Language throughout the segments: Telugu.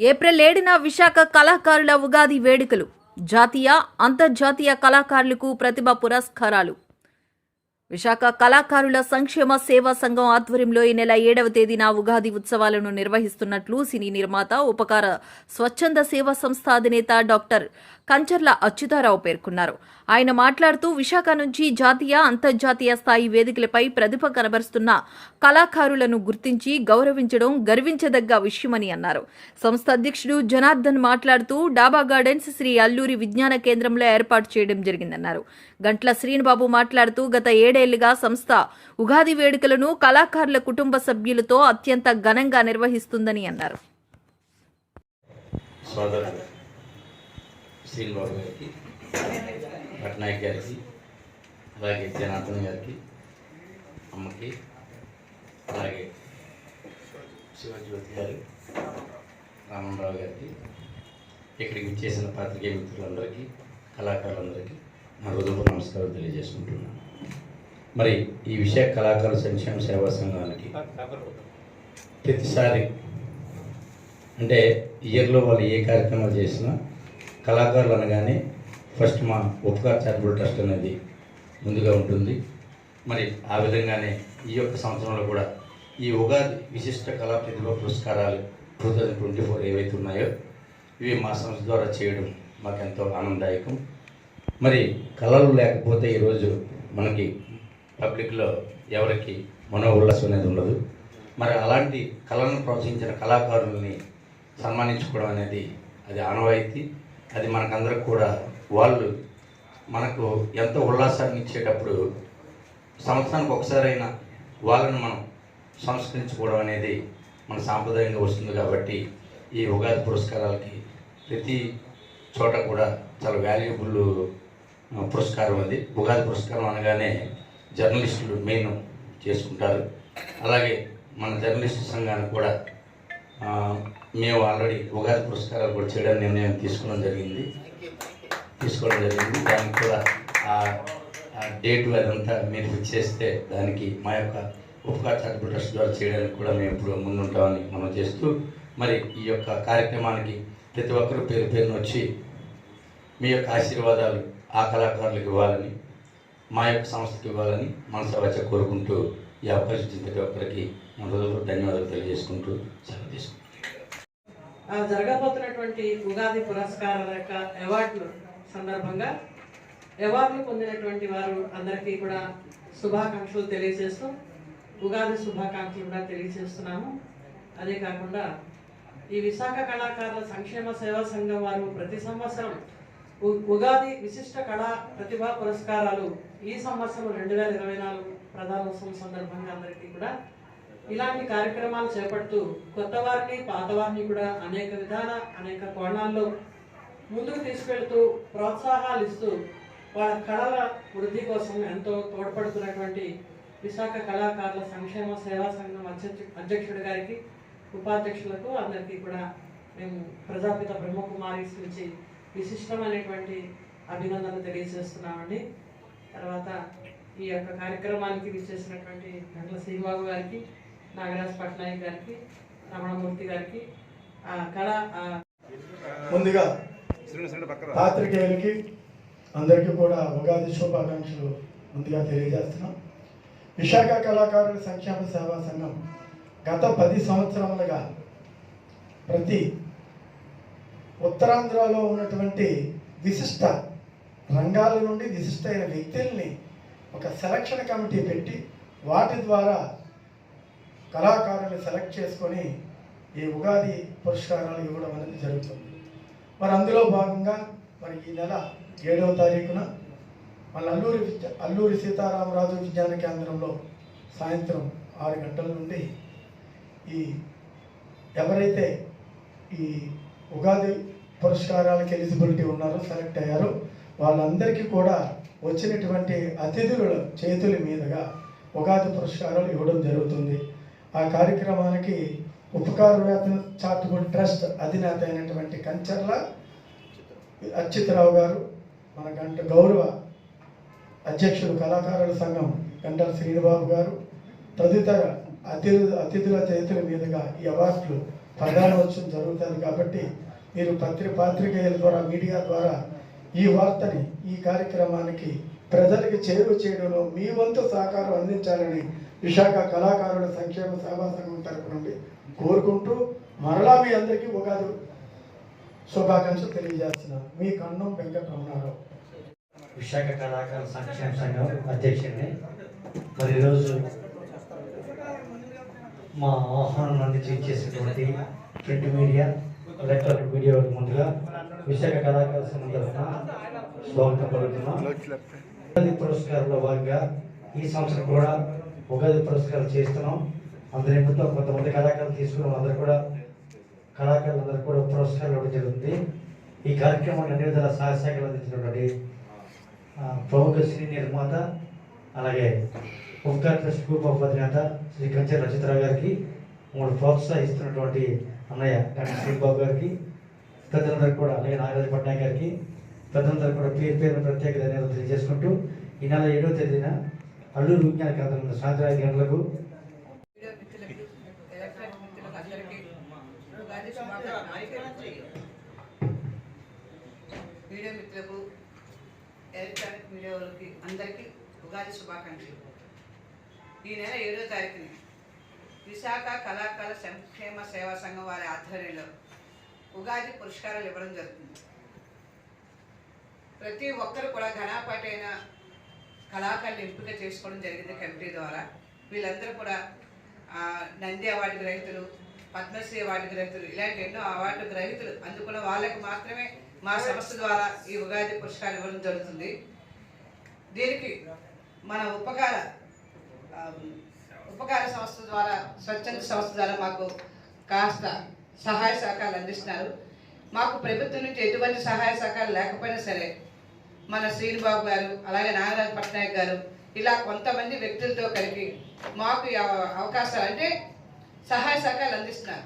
ఏప్రిల్ ఏడున విశాఖ కళాకారుల ఉగాది వేడుకలు. జాతీయ అంతర్జాతీయ కళాకారులకు ప్రతిభ పురస్కారాలు. విశాఖ కళాకారుల సంక్షేమ సేవా సంఘం ఆధ్వర్యంలో ఈ నెల ఏడవ తేదీన ఉగాది ఉత్సవాలను నిర్వహిస్తున్నట్లు సినీ నిర్మాత ఉపకార స్వచ్ఛంద సేవా సంస్థ అధినేత డాక్టర్ కంచర్ల అచ్యుతారావు పేర్కొన్నారు. ఆయన మాట్లాడుతూ విశాఖ నుంచి జాతీయ అంతర్జాతీయ స్థాయి వేదికలపై ప్రతిభ కనబరుస్తున్న కళాకారులను గుర్తించి గౌరవించడం గర్వించదగ్గ విషయమని అన్నారు. సంస్థ అధ్యక్షుడు జనార్దన్ మాట్లాడుతూ డాబా గార్డెన్స్ శ్రీ అల్లూరి విజ్ఞాన కేంద్రంలో ఏర్పాటు చేయడం జరిగిందన్నారు. గంట్ల శ్రీనిబాబు మాట్లాడుతూ గత ఏడేళ్ళుగా సంస్థ ఉగాది వేడుకలను కళాకారుల కుటుంబ సభ్యులతో అత్యంత ఘనంగా నిర్వహిస్తుందని అన్నారు. సోదరుడు గారికి పట్నాయక్ గారికి అలాగే జనార్దన్ గారికి అమ్మకి అలాగే శివజ్యోతి గారు రామరావు గారికి ఇక్కడికి విచ్చేసిన పాత్రికేయ మిత్రులందరికీ కళాకారులందరికీ నా హృదయపూర్వక నమస్కారం తెలియజేసుకుంటున్నాను. మరి ఈ విషయ కళాకారుల సంక్షేమ సేవా సంఘానికి ప్రతిసారి అంటే ఇయర్లో వాళ్ళు ఏ కార్యక్రమాలు చేసినా కళాకారులు అనగానే ఫస్ట్ మా ఉపకార్ చారిటబుల్ ట్రస్ట్ అనేది ముందుగా ఉంటుంది. మరి ఆ విధంగానే ఈ యొక్క సంవత్సరంలో కూడా ఈ ఉగాది విశిష్ట కళా ప్రతిభ పురస్కారాలు టూ థౌజండ్ ట్వంటీ ఫోర్ ఏవైతే ఉన్నాయో ఇవి మా సంస్థ ద్వారా చేయడం మాకెంతో ఆనందదాయకం. మరి కళలు లేకపోతే ఈరోజు మనకి పబ్లిక్లో ఎవరికి మనో ఉల్లాసం అనేది ఉండదు. మరి అలాంటి కళలను ప్రోత్సహించిన కళాకారుల్ని సన్మానించుకోవడం అనేది అది ఆనవాయితీ. అది మనకందరికి కూడా వాళ్ళు మనకు ఎంతో ఉల్లాసాన్ని ఇచ్చేటప్పుడు సంవత్సరానికి ఒకసారైనా వాళ్ళని మనం సంస్కరించుకోవడం అనేది మన సాంప్రదాయంగా వస్తుంది కాబట్టి ఈ ఉగాది పురస్కారాలకి ప్రతి చోట కూడా చాలా వాల్యుబుల్ పురస్కారం అది. ఉగాది పురస్కారం అనగానే జర్నలిస్టులు మెయిన్ చేసుకుంటారు. అలాగే మన జర్నలిస్టు సంఘానికి కూడా మేము ఆల్రెడీ ఉగాది పురస్కారాలు కూడా చేయడానికి నిర్ణయం తీసుకోవడం జరిగింది. తీసుకోవడం జరిగింది. దానికి కూడా ఆ డేట్ అదంతా మీరు ఫిక్స్ చేస్తే దానికి మా యొక్క ఉపకార చారిటబుల్ ట్రస్ట్ ద్వారా చేయడానికి కూడా మేము ఇప్పుడు ముందుంటామని మనం చేస్తూ మరి ఈ యొక్క కార్యక్రమానికి ప్రతి ఒక్కరూ పేరు పేరున వచ్చి మీ యొక్క ఆశీర్వాదాలు ఆ కళాకారులకు ఇవ్వాలని మా యొక్క సంస్థకి ఇవ్వాలని మనసు వచ్చ కోరుకుంటూ ఈ అవకాశం ఇచ్చిన ప్రతి ఒక్కరికి హృదయపూర్వక ధన్యవాదాలు తెలియజేసుకుంటూ సెలవు తీసుకుంటాను ఆ జరగబోతున్నటువంటి ఉగాది పురస్కారాల యొక్క అవార్డులు సందర్భంగా అవార్డులు పొందినటువంటి వారు అందరికీ కూడా శుభాకాంక్షలు తెలియజేస్తూ ఉగాది శుభాకాంక్షలు కూడా తెలియజేస్తున్నాము. అదే కాకుండా ఈ విశాఖ కళాకారుల సంక్షేమ సేవా సంఘం వారు ప్రతి సంవత్సరం ఉ- ఉగాది విశిష్ట కళా ప్రతిభా పురస్కారాలు ఈ సంవత్సరం రెండు వేల ఇరవై నాలుగు ప్రధానోత్సవం సందర్భంగా అందరికీ కూడా ఇలాంటి కార్యక్రమాలు చేపడుతూ కొత్త వారిని పాత వారిని కూడా అనేక విధాల అనేక కోణాల్లో ముందుకు తీసుకెళ్తూ ప్రోత్సాహాలు ఇస్తూ వాళ్ళ కళల వృద్ధి కోసం ఎంతో తోడ్పడుతున్నటువంటి విశాఖ కళాకారుల సంక్షేమ సేవా సంఘం అధ్యక్ష అధ్యక్షుడి గారికి ఉపాధ్యక్షులకు అందరికీ కూడా మేము ప్రజాపిత బ్రహ్మకుమారి నుంచి విశిష్టమైనటువంటి అభినందనలు తెలియజేస్తున్నామండి. తర్వాత ఈ యొక్క కార్యక్రమానికి విచ్చేసినటువంటి గంటల శ్రీబాబు గారికి నాగరాజ్ పట్నాయక్ గారికి రమణమూర్తి గారికి ఆ కళ ముందుగా పాత్రికేయులకి అందరికీ కూడా ఉగాది శుభాకాంక్షలు ముందుగా తెలియజేస్తున్నాం. విశాఖ కళాకారుల సంక్షేమ సేవా సంఘం గత పది సంవత్సరాలుగా ప్రతి ఉత్తరాంధ్రలో ఉన్నటువంటి విశిష్ట రంగాల నుండి విశిష్టమైన వ్యక్తుల్ని ఒక సెలక్షన్ కమిటీ పెట్టి వాటి ద్వారా కళాకారుల్ని సెలెక్ట్ చేసుకొని ఈ ఉగాది పురస్కారాలు ఇవ్వడం అనేది జరుగుతుంది. మరి అందులో భాగంగా మరి ఈ నెల ఏడవ తారీఖున మన అల్లూరి అల్లూరి సీతారామరాజు విజ్ఞాన కేంద్రంలో సాయంత్రం ఆరు గంటల నుండి ఈ ఎవరైతే ఈ ఉగాది పురస్కారాలకు ఎలిజిబిలిటీ ఉన్నారో సెలెక్ట్ అయ్యారో వాళ్ళందరికీ కూడా వచ్చినటువంటి అతిథుల చేతుల మీదుగా ఉగాది పురస్కారాలు ఇవ్వడం జరుగుతుంది. ఆ కార్యక్రమానికి ఉపకార వేతన ట్రస్ట్ అధినేత అయినటువంటి కంచర్ల అచ్యుతరావు గారు మన గంట గౌరవ అధ్యక్షులు కళాకారుల సంఘం గంటల శ్రీనిబాబు గారు తదితర అతిథుల అతిథుల చేతుల మీదుగా ఈ అవార్డులు ప్రధానోత్సవం జరుగుతుంది కాబట్టి మీరు పత్రిక పాత్రికేయుల ద్వారా మీడియా ద్వారా ఈ వార్తని ఈ కార్యక్రమానికి ప్రజలకు చేరువ చేయడంలో మీ వంతు సహకారం అందించాలని విశాఖ కళాకారుల సంక్షేమ సేవా సంఘం తరపు నుండి కోరుకుంటూ మరలా మీ అందరికీ ఉగాది శుభాకాంక్షలు తెలియజేస్తున్నాను. మీ కన్నం వెంకటరమణారావు. విశాఖ కళాకారుల సంక్షేమ సంఘం అధ్యక్షుడిని మరి ఈరోజు మా ఆహ్వానం అందించి ఇచ్చేసినటువంటి ప్రింట్ మీడియా ఎలక్ట్రానిక్ మీడియా ముందుగా విశాఖ కళాకార సంఘం స్వాగతం పలుకుతున్నాం. ఉగాది పురస్కారంలో భాగంగా ఈ సంవత్సరం కూడా ఉగాది పురస్కారం చేస్తున్నాం. అందరి నిమిత్తం కొంతమంది కళాకారులు తీసుకున్నాం అందరూ కూడా కళాకారులందరూ కూడా పురస్కారం ఇవ్వడం జరుగుతుంది. ఈ కార్యక్రమాన్ని అన్ని విధాల సహాయశాఖలు అందించినటువంటి ప్రముఖ సినీ నిర్మాత అలాగే ఉపకార్ ట్రస్ట్ గ్రూప్ ఆఫ్ అధినేత శ్రీ కంచె రచితరావు గారికి మూడు ప్రోత్సహిస్తున్నటువంటి అన్నయ్య గంట శ్రీబాబు గారికి పెద్దలందరూ కూడా అలాగే నాగరాజు పట్నాయక్ గారికి పెద్దలందరూ కూడా పేరు పేరు ప్రత్యేక ధన్యవాదాలు తెలియజేసుకుంటూ ఈ నెల ఏడవ తేదీన అల్లూరు విజ్ఞాన కేంద్రం సాయంత్రం ఐదు గంటలకు మీడియా మిత్రులకు ఎలక్ట్రానిక్ మీడియా వాళ్ళకి అందరికీ ఉగాది శుభాకాంక్షలు. ఈ నెల ఏడో తారీఖుని విశాఖ కళాకార సంక్షేమ సేవా సంఘం వారి ఆధ్వర్యంలో ఉగాది పురస్కారాలు ఇవ్వడం జరుగుతుంది. ప్రతి ఒక్కరు కూడా ఘనాపాటైన కళాకారులు ఎంపిక చేసుకోవడం జరిగింది కమిటీ ద్వారా. వీళ్ళందరూ కూడా నంది అవార్డు గ్రహీతలు పద్మశ్రీ అవార్డు గ్రహీతలు ఇలాంటి ఎన్నో అవార్డు గ్రహీతలు అందుకున్న వాళ్ళకి మాత్రమే మా సంస్థ ద్వారా ఈ ఉగాది పురస్కారం ఇవ్వడం జరుగుతుంది. దీనికి మన ఉపకార ఉపకార సంస్థ ద్వారా స్వచ్ఛంద సంస్థ ద్వారా మాకు కాస్త సహాయ సహకారాలు అందిస్తున్నారు. మాకు ప్రభుత్వం నుంచి ఎటువంటి సహాయ సహకారాలు లేకపోయినా సరే మన శ్రీనిబాబు గారు అలాగే నాగరాజ్ పట్నాయక్ గారు ఇలా కొంతమంది వ్యక్తులతో కలిపి మాకు అవ- అవకాశాలు అంటే సహాయ సహకారాలు అందిస్తున్నారు.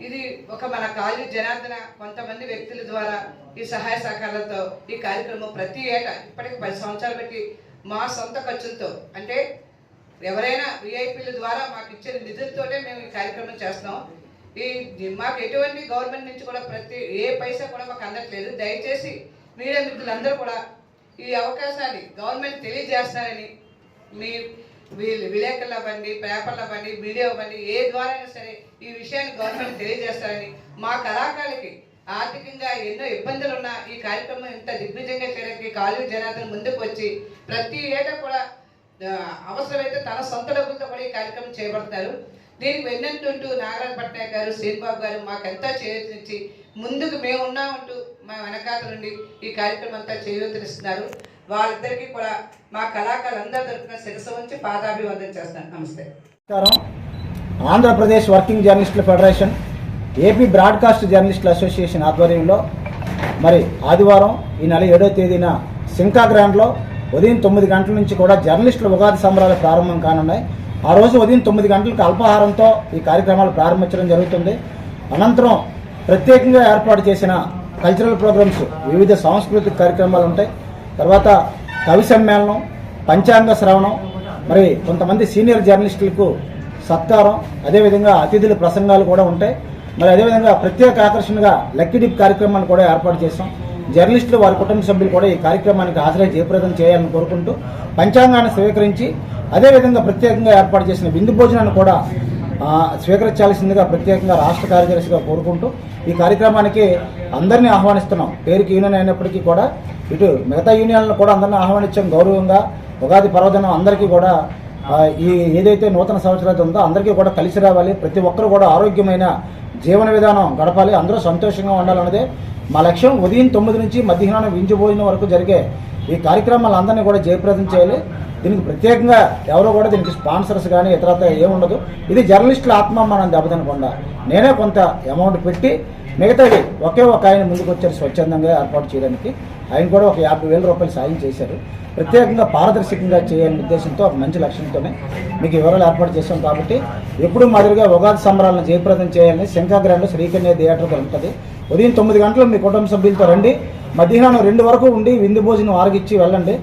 ఇది ఒక మన కాళీ జనార్దన కొంతమంది వ్యక్తుల ద్వారా ఈ సహాయ సహకారాలతో ఈ కార్యక్రమం ప్రతి ఏటా ఇప్పటికి పది సంవత్సరాలు పెట్టి మా సొంత ఖర్చులతో అంటే ఎవరైనా విఐపీల ద్వారా మాకు ఇచ్చిన నిధులతోనే మేము ఈ కార్యక్రమం చేస్తున్నాం. ఈ మాకు ఎటువంటి గవర్నమెంట్ నుంచి కూడా ప్రతి ఏ పైసా కూడా మాకు అందట్లేదు. దయచేసి మీడియా మిత్రులందరూ కూడా ఈ అవకాశాన్ని గవర్నమెంట్ తెలియజేస్తారని మీ వీళ్ళు విలేకరులు అవ్వండి పేపర్లు అవ్వండి మీడియా అవ్వండి ఏ ద్వారా అయినా సరే ఈ విషయాన్ని గవర్నమెంట్ తెలియజేస్తారని మా కళాకారులకి ఆర్థికంగా ఎన్నో ఇబ్బందులు ఉన్న ఈ కార్యక్రమం ఇంత దిగ్విజయంగా చేయడానికి కాలు జనార్దన్ ముందుకు వచ్చి ప్రతి ఏటా కూడా అవసరమైతే తన సొంత డబ్బులతో కూడా ఈ కార్యక్రమం చేపడతారు. దీనికి వెన్నంటుంటూ నాగరాజ్ పట్నాయక్ గారు శ్రీబాబు గారు మాకెంతో చేయూతనిచ్చి ముందుకు మేము ఉన్నామంటూ మా వెనకాత నుండి ఈ కార్యక్రమం అంతా చేయూతనిస్తున్నారు. వాళ్ళిద్దరికీ కూడా మా కళాకారులందరి తరఫున శిరస ఉంచి పాదాభివందనం చేస్తాను నమస్తే. నమస్కారం. ఆంధ్రప్రదేశ్ వర్కింగ్ జర్నలిస్టుల ఫెడరేషన్ ఏపీ బ్రాడ్కాస్ట్ జర్నలిస్టుల అసోసియేషన్ ఆధ్వర్యంలో మరి ఆదివారం ఈ నెల ఏడో తేదీన సింకా గ్రాండ్లో ఉదయం తొమ్మిది గంటల నుంచి కూడా జర్నలిస్టుల ఉగాది సంబరాలు ప్రారంభం కానున్నాయి. ఆ రోజు ఉదయం తొమ్మిది గంటలకు అల్పాహారంతో ఈ కార్యక్రమాలు ప్రారంభించడం జరుగుతుంది. అనంతరం ప్రత్యేకంగా ఏర్పాటు చేసిన కల్చరల్ ప్రోగ్రామ్స్ వివిధ సాంస్కృతిక కార్యక్రమాలు ఉంటాయి. తర్వాత కవి సమ్మేళనం పంచాంగ శ్రవణం మరి కొంతమంది సీనియర్ జర్నలిస్టులకు సత్కారం అదేవిధంగా అతిథుల ప్రసంగాలు కూడా ఉంటాయి. మరి అదేవిధంగా ప్రత్యేక ఆకర్షణగా లక్కీ డిప్ కార్యక్రమాన్ని కూడా ఏర్పాటు చేస్తాం జర్నలిస్టులు వారి కుటుంబ సభ్యులు కూడా ఈ కార్యక్రమానికి హాజరై జయప్రదం చేయాలని కోరుకుంటూ పంచాంగాన్ని స్వీకరించి అదేవిధంగా ప్రత్యేకంగా ఏర్పాటు చేసిన విందు భోజనాన్ని కూడా స్వీకరించాల్సిందిగా ప్రత్యేకంగా రాష్ట్ర కార్యదర్శిగా కోరుకుంటూ ఈ కార్యక్రమానికి అందరినీ ఆహ్వానిస్తున్నాం. పేరుకి యూనియన్ అయినప్పటికీ కూడా ఇటు మిగతా యూనియన్లను కూడా అందరినీ ఆహ్వానించాం. గౌరవంగా ఉగాది పర్వదినం అందరికీ కూడా ఈ ఏదైతే నూతన సంవత్సరాలు ఉందో అందరికీ కూడా కలిసి రావాలి. ప్రతి ఒక్కరు కూడా ఆరోగ్యమైన జీవన విధానం గడపాలి. అందరూ సంతోషంగా ఉండాలన్నదే మా లక్ష్యం ఉదయం తొమ్మిది నుంచి మధ్యాహ్నం వింజు భోజనం వరకు జరిగే ఈ కార్యక్రమాలందరినీ కూడా జయప్రదం చేయాలి. దీనికి ప్రత్యేకంగా ఎవరో కూడా దీనికి స్పాన్సర్స్ కానీ ఇతరత ఏముండదు ఇది జర్నలిస్టుల ఆత్మ మనం దెబ్బతినకుండా నేనే కొంత అమౌంట్ పెట్టి మిగతాది ఒకే ఒక ఆయన ముందుకు వచ్చారు స్వచ్ఛందంగా ఏర్పాటు చేయడానికి. ఆయన కూడా ఒక యాభై వేల రూపాయలు సాయం చేశారు. ప్రత్యేకంగా పారదర్శకంగా చేయాలనే ఉద్దేశంతో ఒక మంచి లక్ష్యంతోనే మీకు వివరాలు ఏర్పాటు చేశాం కాబట్టి ఎప్పుడు మాదిరిగా ఉగాది సంబరాలను జయప్రదం చేయాలని శంఖాగ్రహంలో శ్రీకన్య థియేటర్ ఉంటుంది ఉదయం తొమ్మిది గంటలు మీ కుటుంబ సభ్యులతో రండి. మధ్యాహ్నం రెండు వరకు ఉండి విందు భోజనం ఆరగిచ్చి వెళ్ళండి.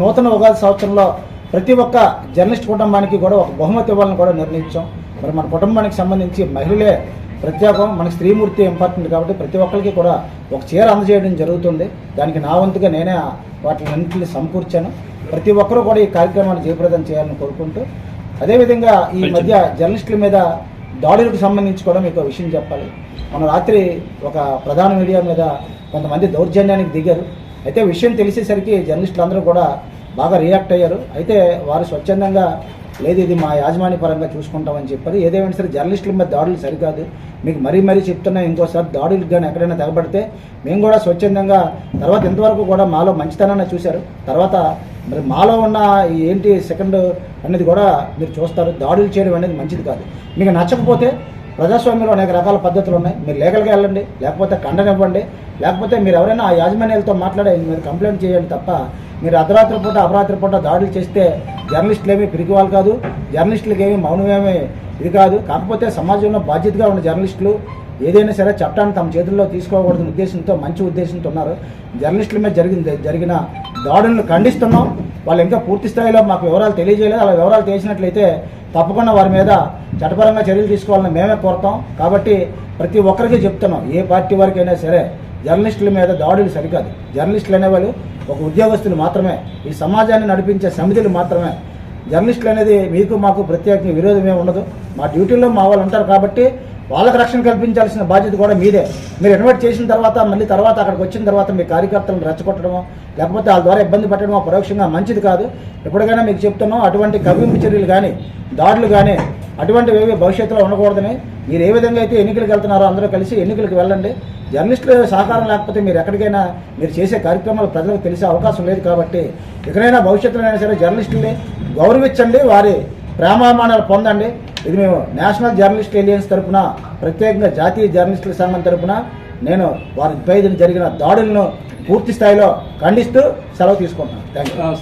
నూతన ఉగాది సంవత్సరంలో ప్రతి ఒక్క జర్నలిస్ట్ కుటుంబానికి కూడా ఒక బహుమతి ఇవ్వాలని కూడా నిర్ణయించాం. మరి మన కుటుంబానికి సంబంధించి మహిళలే ప్రత్యేకం. మనకి స్త్రీమూర్తి ఇంపార్టెంట్ కాబట్టి ప్రతి ఒక్కరికి కూడా ఒక చీర అందజేయడం జరుగుతుంది. దానికి నా వంతుగా నేనే వాటిని అన్నింటిని సమకూర్చాను. ప్రతి ఒక్కరూ కూడా ఈ కార్యక్రమాన్ని జయప్రదం చేయాలని కోరుకుంటూ. అదేవిధంగా ఈ మధ్య జర్నలిస్టుల మీద దాడులకు సంబంధించి కూడా మీకు విషయం చెప్పాలి. మన రాత్రి ఒక ప్రధాన మీడియా మీద కొంతమంది దౌర్జన్యానికి దిగారు. అయితే విషయం తెలిసేసరికి జర్నలిస్టులు అందరూ కూడా బాగా రియాక్ట్ అయ్యారు. అయితే వారు స్వచ్ఛందంగా లేదు ఇది మా యాజమాన్య పరంగా చూసుకుంటామని చెప్పారు. ఏదేమైనా సరే జర్నలిస్టుల మీద దాడులు సరికాదు. మీకు మరీ మరీ చెప్తున్నా ఇంకోసారి దాడులకు కానీ ఎక్కడైనా తెగబడితే మేము కూడా స్వచ్ఛందంగా తర్వాత ఇంతవరకు కూడా మాలో మంచితనాన్ని చూశారు. తర్వాత మరి మాలో ఉన్న ఏంటి సెకండ్ అనేది కూడా మీరు చూస్తారు. దాడులు చేయడం అనేది మంచిది కాదు. మీకు నచ్చకపోతే ప్రజాస్వామ్యంలో అనేక రకాల పద్ధతులు ఉన్నాయి. మీరు లీగల్గా వెళ్ళండి లేకపోతే ఖండన ఇవ్వండి లేకపోతే మీరు ఎవరైనా ఆ యాజమాన్యాలతో మాట్లాడే మీరు కంప్లైంట్ చేయండి తప్ప మీరు అర్ధరాత్రి పూట అపరాత్రి పూట దాడులు చేస్తే జర్నలిస్టులు ఏమీ పిరిగివాళ్ళు కాదు జర్నలిస్టులకి ఏమీ మౌనమేమీ ఇది కాదు. కాకపోతే సమాజంలో బాధ్యతగా ఉన్న జర్నలిస్టులు ఏదైనా సరే చట్టాన్ని తమ చేతుల్లో తీసుకోకూడదనే ఉద్దేశంతో మంచి ఉద్దేశంతో ఉన్నారు. జర్నలిస్టుల మీద జరిగింది జరిగిన దాడులను ఖండిస్తున్నాం. వాళ్ళు ఇంకా పూర్తి స్థాయిలో మాకు వివరాలు తెలియజేయలేదు. అలా వివరాలు తెలిసినట్లయితే తప్పకుండా వారి మీద చట్టపరంగా చర్యలు తీసుకోవాలని మేమే కోరుతాం. కాబట్టి ప్రతి ఒక్కరికి చెప్తున్నాం ఏ పార్టీ వారికైనా సరే జర్నలిస్టుల మీద దాడులు సరికాదు. జర్నలిస్టులు అనేవాళ్ళు ఒక ఉద్యోగస్తులు మాత్రమే. ఈ సమాజాన్ని నడిపించే సమితులు మాత్రమే. జర్నలిస్టులు అనేది మీకు మాకు ప్రత్యేకంగా విరోధమే ఉండదు. మా డ్యూటీలో మా వాళ్ళు ఉంటారు కాబట్టి వాళ్ళకి రక్షణ కల్పించాల్సిన బాధ్యత కూడా మీదే. మీరు ఇన్వైట్ చేసిన తర్వాత మళ్ళీ తర్వాత అక్కడికి వచ్చిన తర్వాత మీ కార్యకర్తలను రెచ్చగొట్టడమో లేకపోతే వాళ్ళ ద్వారా ఇబ్బంది పెట్టడమో పరోక్షంగా మంచిది కాదు. ఎప్పటికైనా మీకు చెప్తున్నాం అటువంటి కవింపు చర్యలు కానీ దాడులు కానీ అటువంటివి ఏవి భవిష్యత్తులో ఉండకూడదని. మీరు ఏ విధంగా అయితే ఎన్నికలకు వెళ్తున్నారో అందరూ కలిసి ఎన్నికలకు వెళ్ళండి. జర్నలిస్టుల సహకారం లేకపోతే మీరు ఎక్కడికైనా మీరు చేసే కార్యక్రమాలు ప్రజలకు తెలిసే అవకాశం లేదు కాబట్టి ఎక్కడైనా భవిష్యత్తులో అయినా సరే జర్నలిస్టుల్ని గౌరవించండి. వారి ప్రేమామానాలు పొందండి. ఇది మేము నేషనల్ జర్నలిస్ట్ ఎలియన్స్ తరపున ప్రత్యేకంగా జాతీయ జర్నలిస్టుల సంఘం తరపున నేను వారిపై జరిగిన దాడులను పూర్తి స్థాయిలో ఖండిస్తూ సెలవు తీసుకుంటున్నాను. Thank you